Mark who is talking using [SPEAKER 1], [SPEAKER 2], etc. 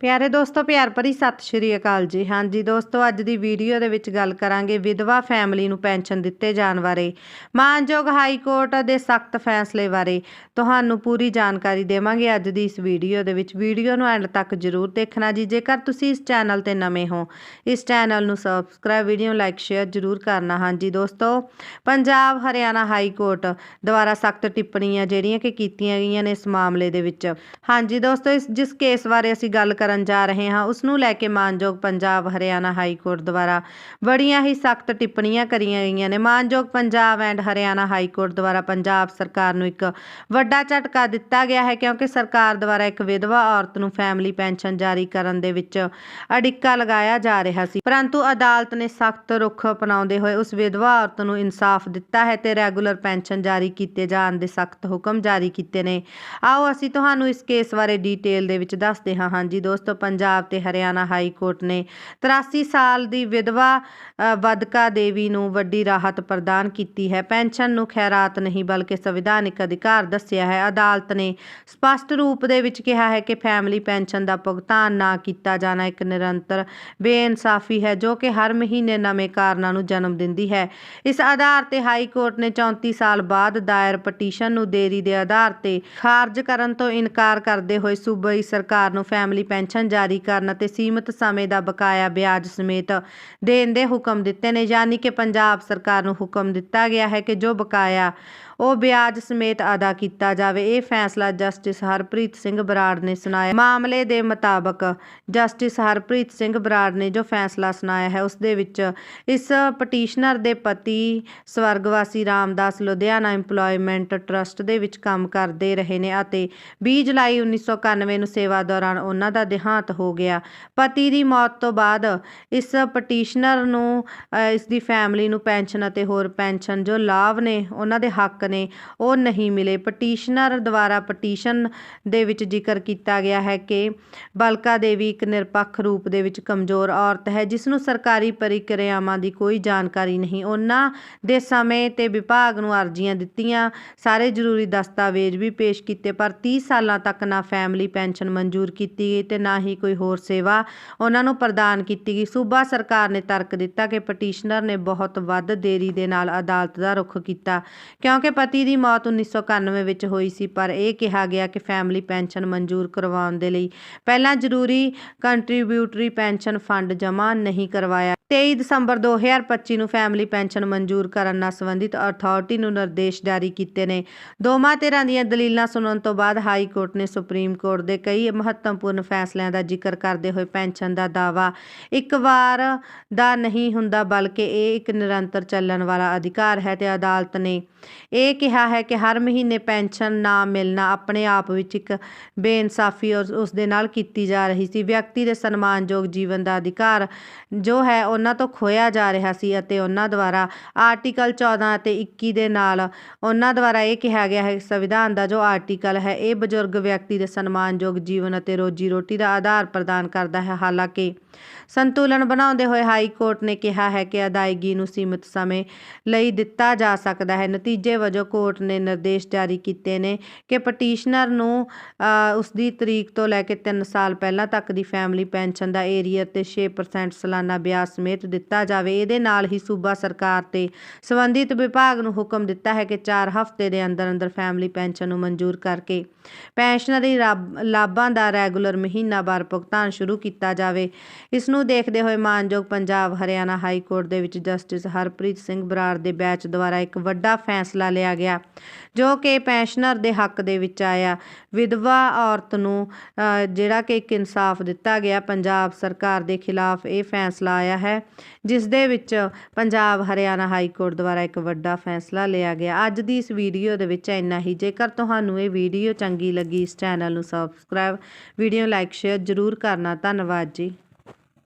[SPEAKER 1] ਪਿਆਰੇ ਦੋਸਤੋ, ਪਿਆਰ ਭਰੀ ਸਤਿ ਸ਼੍ਰੀ ਅਕਾਲ ਜੀ। ਹਾਂਜੀ ਦੋਸਤੋ, ਅੱਜ ਦੀ ਵੀਡੀਓ ਦੇ ਵਿੱਚ ਗੱਲ ਕਰਾਂਗੇ ਵਿਧਵਾ ਫੈਮਿਲੀ ਨੂੰ ਪੈਨਸ਼ਨ ਦਿੱਤੇ ਜਾਣ ਬਾਰੇ, ਮਾਨਯੋਗ ਹਾਈ ਕੋਰਟ ਦੇ ਸਖਤ ਫੈਸਲੇ ਬਾਰੇ। ਤੁਹਾਨੂੰ ਪੂਰੀ ਜਾਣਕਾਰੀ ਦੇਵਾਂਗੇ ਅੱਜ ਦੀ ਇਸ ਵੀਡੀਓ ਦੇ ਵਿੱਚ। ਵੀਡੀਓ ਨੂੰ ਐਂਡ ਤੱਕ ਜਰੂਰ ਦੇਖਣਾ ਜੀ। ਜੇਕਰ ਤੁਸੀਂ ਇਸ ਚੈਨਲ ਤੇ ਨਵੇਂ ਹੋ, ਇਸ ਚੈਨਲ ਨੂੰ ਸਬਸਕ੍ਰਾਈਬ ਵੀਡੀਓ ਲਾਈਕ ਸ਼ੇਅਰ ਜਰੂਰ ਕਰਨਾ। ਹਾਂਜੀ ਦੋਸਤੋ, ਪੰਜਾਬ ਹਰਿਆਣਾ ਹਾਈ ਕੋਰਟ ਦੁਆਰਾ ਸਖਤ ਟਿੱਪਣੀਆਂ ਜਿਹੜੀਆਂ ਕਿ ਕੀਤੀਆਂ ਗਈਆਂ ਨੇ ਇਸ ਮਾਮਲੇ ਦੇ ਵਿੱਚ। ਹਾਂਜੀ ਦੋਸਤੋ, ਇਸ ਜਿਸ ਕੇਸ ਬਾਰੇ ਅਸੀਂ ਗੱਲ ਕਰ ਕਰਨ ਜਾ ਰਹੇ ਹਾਂ। ਉਸ ਨੂੰ ਲੈ ਕੇ ਮਾਨਯੋਗ ਪੰਜਾਬ, ਹਰਿਆਣਾ ਹਾਈ ਕੋਰਟ ਦੁਆਰਾ ਬੜੀਆਂ ਹੀ ਸਖਤ ਟਿੱਪਣੀਆਂ ਕਰੀਆਂ ਗਈਆਂ ਨੇ। ਮਾਨਯੋਗ Punjab and Haryana high court ਦੁਆਰਾ ਪੰਜਾਬ ਸਰਕਾਰ ਨੂੰ ਇੱਕ ਵੱਡਾ ਝਟਕਾ ਦਿੱਤਾ ਗਿਆ ਹੈ ਕਿਉਂਕਿ ਸਰਕਾਰ ਦੁਆਰਾ ਇੱਕ ਵਿਧਵਾ ਔਰਤ ਨੂੰ ਫੈਮਿਲੀ ਪੈਨਸ਼ਨ ਜਾਰੀ ਕਰਨ ਦੇ ਵਿੱਚ ਅੜਿੱਕਾ ਲਗਾਇਆ ਜਾ ਰਿਹਾ ਸੀ। ਪਰੰਤੂ ਅਦਾਲਤ ਨੇ ਸਖਤ ਰੁਖ ਅਪਣਾਉਂਦੇ ਹੋਏ ਉਸ ਵਿਧਵਾ ਔਰਤ ਨੂੰ ਇਨਸਾਫ ਦਿੱਤਾ ਹੈ ਤੇ ਰੈਗੂਲਰ ਪੈਨਸ਼ਨ ਜਾਰੀ ਕੀਤੇ ਜਾਣ ਦੇ ਸਖਤ ਹੁਕਮ ਜਾਰੀ ਕੀਤੇ ਨੇ। ਆਓ ਅਸੀਂ ਤੁਹਾਨੂੰ ਇਸ ਕੇਸ ਬਾਰੇ ਡੀਟੇਲ ਦੇ ਵਿੱਚ ਦੱਸਦੇ ਹਾਂ। ਹਾਂਜੀ ਦੋਸਤੋ ਪੰਜਾਬ ਤੇ ਹਰਿਆਣਾ ਹਾਈ ਕੋਰਟ ਨੇ 83 ਸਾਲ ਦੀ ਵਿਧਵਾ ਵਦਕਾ ਦੇਵੀ ਨੂੰ ਵੱਡੀ ਰਾਹਤ ਪ੍ਰਦਾਨ ਕੀਤੀ ਹੈ। ਪੈਨਸ਼ਨ ਨੂੰ ਖੈਰਾਤ ਨਹੀਂ ਬਲਕਿ ਸੰਵਿਧਾਨਿਕ ਅਧਿਕਾਰ ਦੱਸਿਆ ਹੈ। ਅਦਾਲਤ ਨੇ ਸਪਸ਼ਟ ਰੂਪ ਦੇ ਵਿੱਚ ਕਿਹਾ ਹੈ ਕਿ ਫੈਮਿਲੀ ਪੈਨਸ਼ਨ ਦਾ ਭੁਗਤਾਨ ਨਾ ਕੀਤਾ ਜਾਣਾ ਇੱਕ ਨਿਰੰਤਰ ਬੇਇਨਸਾਫੀ ਹੈ ਜੋ ਕਿ ਹਰ ਮਹੀਨੇ ਨਵੇਂ ਕਾਰਨਾਂ ਨੂੰ ਜਨਮ ਦਿੰਦੀ ਹੈ। ਇਸ ਆਧਾਰ ਤੇ ਹਾਈ ਕੋਰਟ ਨੇ 34 ਸਾਲ ਬਾਅਦ ਦਾਇਰ ਪਟੀਸ਼ਨ ਨੂੰ ਦੇਰੀ ਦੇ ਆਧਾਰ ਤੇ ਖਾਰਜ ਕਰਨ ਤੋਂ ਇਨਕਾਰ ਕਰਦੇ ਹੋਏ ਸੂਬਾਈ ਸਰਕਾਰ ਨੂੰ ਫੈਮਿਲੀ ਪੈਨਸ਼ਨ ਜਾਰੀ ਕਰਨ ਅਤੇ ਸੀਮਤ ਸਮੇਂ ਦਾ ਬਕਾਇਆ ਵਿਆਜ ਸਮੇਤ ਦੇਣ ਦੇ ਹੁਕਮ ਦਿੱਤੇ ਨੇ, ਯਾਨੀ ਕਿ ਪੰਜਾਬ ਸਰਕਾਰ ਨੂੰ ਹੁਕਮ ਦਿੱਤਾ ਗਿਆ ਹੈ ਕਿ ਜੋ ਬਕਾਇਆ ਉਹ ਵਿਆਜ ਸਮੇਤ ਅਦਾ ਕੀਤਾ ਜਾਵੇ। ਇਹ ਫੈਸਲਾ ਜਸਟਿਸ ਹਰਪ੍ਰੀਤ ਸਿੰਘ ਬਰਾੜ ਨੇ ਸੁਣਾਇਆ। ਮਾਮਲੇ ਦੇ ਮੁਤਾਬਕ ਜਸਟਿਸ ਹਰਪ੍ਰੀਤ ਸਿੰਘ ਬਰਾੜ ਨੇ ਜੋ ਫੈਸਲਾ ਸੁਣਾਇਆ ਹੈ ਉਸ ਦੇ ਵਿੱਚ ਇਸ ਪਟੀਸ਼ਨਰ ਦੇ ਪਤੀ ਸਵਰਗਵਾਸੀ ਰਾਮਦਾਸ ਲੁਧਿਆਣਾ EMPLOYMENT ਟਰਸਟ ਦੇ ਵਿੱਚ ਕੰਮ ਕਰਦੇ ਰਹੇ ਨੇ ਅਤੇ 20 ਜੁਲਾਈ 1991 ਨੂੰ ਸੇਵਾ ਦੌਰਾਨ ਉਹਨਾਂ ਦਾ ਦੇਹਾਂਤ ਹੋ ਗਿਆ। ਪਤੀ ਦੀ ਮੌਤ ਤੋਂ ਬਾਅਦ ਇਸ ਪਟੀਸ਼ਨਰ ਨੂੰ ਅ, ਇਸ ਦੀ ਫੈਮਿਲੀ ਨੂੰ ਪੈਨਸ਼ਨ ਅਤੇ ਹੋਰ ਪੈਨਸ਼ਨ ਜੋ ਲਾਭ ਨੇ ਉਹਨਾਂ ਦੇ ਹੱਕ ਨੇ ਉਹ ਨਹੀਂ ਮਿਲੇ। ਪਟੀਸ਼ਨਰ ਦੁਆਰਾ ਪਟੀਸ਼ਨ ਦੇ ਵਿੱਚ ਜ਼ਿਕਰ ਕੀਤਾ ਗਿਆ ਹੈ ਕਿ ਬਲਕਾ ਦੇਵੀ ਇੱਕ ਨਿਰਪੱਖ ਰੂਪ ਦੇ ਵਿੱਚ ਕਮਜ਼ੋਰ ਔਰਤ ਹੈ, ਜਿਸ ਨੂੰ ਸਰਕਾਰੀ ਪ੍ਰਕਿਰਿਆਵਾਂ ਦੀ ਕੋਈ ਜਾਣਕਾਰੀ ਨਹੀਂ। ਉਹਨਾਂ ਦੇ ਸਮੇਂ ਤੇ ਵਿਭਾਗ ਨੂੰ ਅਰਜ਼ੀਆਂ ਦਿੱਤੀਆਂ। ਸਾਰੇ ਜ਼ਰੂਰੀ ਦਸਤਾਵੇਜ਼ ਵੀ ਪੇਸ਼ ਕੀਤੇ, ਪਰ 30 ਸਾਲਾਂ ਤੱਕ ਨਾ ਫੈਮਿਲੀ ਪੈਨਸ਼ਨ ਮਨਜ਼ੂਰ ਕੀਤੀ ਗਈ ਤੇ ਨਾ ਹੀ ਕੋਈ ਹੋਰ ਸੇਵਾ ਉਹਨਾਂ ਨੂੰ ਪ੍ਰਦਾਨ ਕੀਤੀ ਗਈ। ਸੂਬਾ ਸਰਕਾਰ ਨੇ ਤਰਕ ਦਿੱਤਾ ਕਿ ਪਟੀਸ਼ਨਰ ਨੇ ਬਹੁਤ ਵੱਧ ਦੇਰੀ ਦੇ ਨਾਲ ਅਦਾਲਤ ਦਾ ਰੁਖ ਕੀਤਾ, ਕਿਉਂਕਿ ਪਤੀ ਦੀ ਮੌਤ 1991 ਵਿੱਚ ਹੋਈ ਸੀ, ਪਰ ਇਹ ਕਿਹਾ ਗਿਆ ਕਿ ਫੈਮਿਲੀ ਪੈਨਸ਼ਨ ਮਨਜ਼ੂਰ ਕਰਵਾਉਣ ਦੇ ਲਈ ਪਹਿਲਾਂ ਜ਼ਰੂਰੀ ਕੰਟਰੀਬਿਊਟਰੀ ਪੈਨਸ਼ਨ ਫੰਡ ਜਮ੍ਹਾਂ ਨਹੀਂ ਕਰਵਾਇਆ। 23 ਦਸੰਬਰ 2025 ਨੂੰ ਫੈਮਿਲੀ ਪੈਨਸ਼ਨ ਮਨਜ਼ੂਰ ਕਰਨ ਨਾਲ ਸੰਬੰਧਿਤ ਅਥਾਰਟੀ ਨੂੰ ਨਿਰਦੇਸ਼ ਜਾਰੀ ਕੀਤੇ ਨੇ। ਦੋਵਾਂ ਧਿਰਾਂ ਦੀਆਂ ਦਲੀਲਾਂ ਸੁਣਨ ਤੋਂ ਬਾਅਦ ਹਾਈ ਕੋਰਟ ਨੇ ਸੁਪਰੀਮ ਕੋਰਟ ਦੇ ਕਈ ਮਹੱਤਵਪੂਰਨ ਫੈਸਲਿਆਂ ਦਾ ਜ਼ਿਕਰ ਕਰਦੇ ਹੋਏ ਪੈਨਸ਼ਨ ਦਾ ਦਾਅਵਾ ਇੱਕ ਵਾਰ ਦਾ ਨਹੀਂ ਹੁੰਦਾ, ਬਲਕਿ ਇਹ ਇੱਕ ਨਿਰੰਤਰ ਚੱਲਣ ਵਾਲਾ ਅਧਿਕਾਰ ਹੈ ਤੇ ਅਦਾਲਤ ਨੇ ਇਹ ਕਿਹਾ ਹੈ ਕਿ ਹਰ ਮਹੀਨੇ ਪੈਨਸ਼ਨ ਨਾ ਮਿਲਣਾ ਆਪਣੇ ਆਪ ਵਿੱਚ ਇੱਕ ਬੇਇਨਸਾਫੀ ਔਰ ਉਸ ਦੇ ਨਾਲ ਕੀਤੀ ਜਾ ਰਹੀ ਸੀ। ਵਿਅਕਤੀ ਦੇ ਸਨਮਾਨਯੋਗ ਜੀਵਨ ਦਾ ਅਧਿਕਾਰ ਜੋ ਹੈ, ਉਹਨਾਂ ਤੋਂ ਖੋਇਆ ਜਾ ਰਿਹਾ ਸੀ ਅਤੇ ਉਹਨਾਂ ਦੁਆਰਾ ਆਰਟੀਕਲ 14 ਅਤੇ 21 ਦੇ ਨਾਲ ਉਹਨਾਂ ਦੁਆਰਾ ਇਹ ਕਿਹਾ ਗਿਆ ਹੈ, ਸੰਵਿਧਾਨ ਦਾ ਜੋ ਆਰਟੀਕਲ ਹੈ, ਇਹ ਬਜ਼ੁਰਗ ਵਿਅਕਤੀ ਦੇ ਸਨਮਾਨਯੋਗ ਜੀਵਨ ਅਤੇ ਰੋਜੀ ਰੋਟੀ ਦਾ ਆਧਾਰ ਪ੍ਰਦਾਨ ਕਰਦਾ ਹੈ। ਹਾਲਾਂਕਿ ਸੰਤੁਲਨ ਬਣਾਉਂਦੇ ਹੋਏ ਹਾਈ ਕੋਰਟ ਨੇ ਕਿਹਾ ਹੈ ਕਿ ਅਦਾਇਗੀ ਨੂੰ ਸੀਮਿਤ ਸਮੇਂ ਲਈ ਦਿੱਤਾ ਜਾ ਸਕਦਾ ਹੈ। ਨਤੀਜੇ ਵਜੋਂ ਕੋਰਟ ਨੇ ਨਿਰਦੇਸ਼ ਜਾਰੀ ਕੀਤੇ ਨੇ ਕਿ ਪਟੀਸ਼ਨਰ ਨੂੰ ਅ, ਉਸ ਦੀ ਤਰੀਕ ਤੋਂ ਲੈ ਕੇ 3 ਸਾਲ ਪਹਿਲਾਂ ਤੱਕ ਦੀ ਫੈਮਿਲੀ ਪੈਨਸ਼ਨ ਦਾ ਏਰੀਅਰ ਤੇ 6% ਸਾਲਾਨਾ ਵਿਆਜ ਸਮੇਤ ਦਿੱਤਾ ਜਾਵੇ। ਇਹਦੇ ਨਾਲ ਹੀ ਸੂਬਾ ਸਰਕਾਰ ਤੇ ਸੰਬੰਧਿਤ ਵਿਭਾਗ ਨੂੰ ਹੁਕਮ ਦਿੱਤਾ ਹੈ ਕਿ 4 ਹਫ਼ਤੇ ਦੇ ਅੰਦਰ ਅੰਦਰ ਫੈਮਿਲੀ ਪੈਨਸ਼ਨ ਨੂੰ ਮਨਜ਼ੂਰ ਕਰਕੇ ਪੈਨਸ਼ਨਰੀ ਲਾਭ- ਲਾਭਾਂ ਦਾ ਰੈਗੂਲਰ ਮਹੀਨਾਵਾਰ ਭੁਗਤਾਨ ਸ਼ੁਰੂ ਕੀਤਾ ਜਾਵੇ। ਇਸ ਨੂੰ ਦੇਖਦੇ ਹੋਏ ਮਾਨਯੋਗ ਪੰਜਾਬ ਹਰਿਆਣਾ ਹਾਈ ਕੋਰਟ ਦੇ ਵਿੱਚ ਜਸਟਿਸ ਹਰਪ੍ਰੀਤ ਸਿੰਘ ਬਰਾੜ ਦੇ ਬੈਚ ਦੁਆਰਾ ਇੱਕ ਵੱਡਾ ਫੈਸਲਾ ਲਿਆ ਗਿਆ, ਜੋ ਕਿ ਪੈਨਸ਼ਨਰ ਦੇ ਹੱਕ ਦੇ ਵਿੱਚ ਆਇਆ। ਵਿਧਵਾ ਔਰਤ ਨੂੰ ਜਿਹੜਾ ਕਿ ਇੱਕ ਇਨਸਾਫ ਦਿੱਤਾ ਗਿਆ, ਪੰਜਾਬ ਸਰਕਾਰ ਦੇ ਖਿਲਾਫ ਇਹ ਫੈਸਲਾ ਆਇਆ ਹੈ, ਜਿਸ ਦੇ ਵਿੱਚ ਪੰਜਾਬ ਹਰਿਆਣਾ ਹਾਈ ਕੋਰਟ ਦੁਆਰਾ ਇੱਕ ਵੱਡਾ ਫੈਸਲਾ ਲਿਆ ਗਿਆ। ਅੱਜ ਦੀ ਇਸ ਵੀਡੀਓ ਦੇ ਵਿੱਚ ਇੰਨਾ ਹੀ। ਜੇਕਰ ਤੁਹਾਨੂੰ ਇਹ ਵੀਡੀਓ ਚੰਗੀ ਲੱਗੀ, ਇਸ ਚੈਨਲ ਨੂੰ ਸਬਸਕ੍ਰਾਈਬ ਵੀਡੀਓ ਲਾਈਕ ਸ਼ੇਅਰ ਜ਼ਰੂਰ ਕਰਨਾ। ਧੰਨਵਾਦ ਜੀ।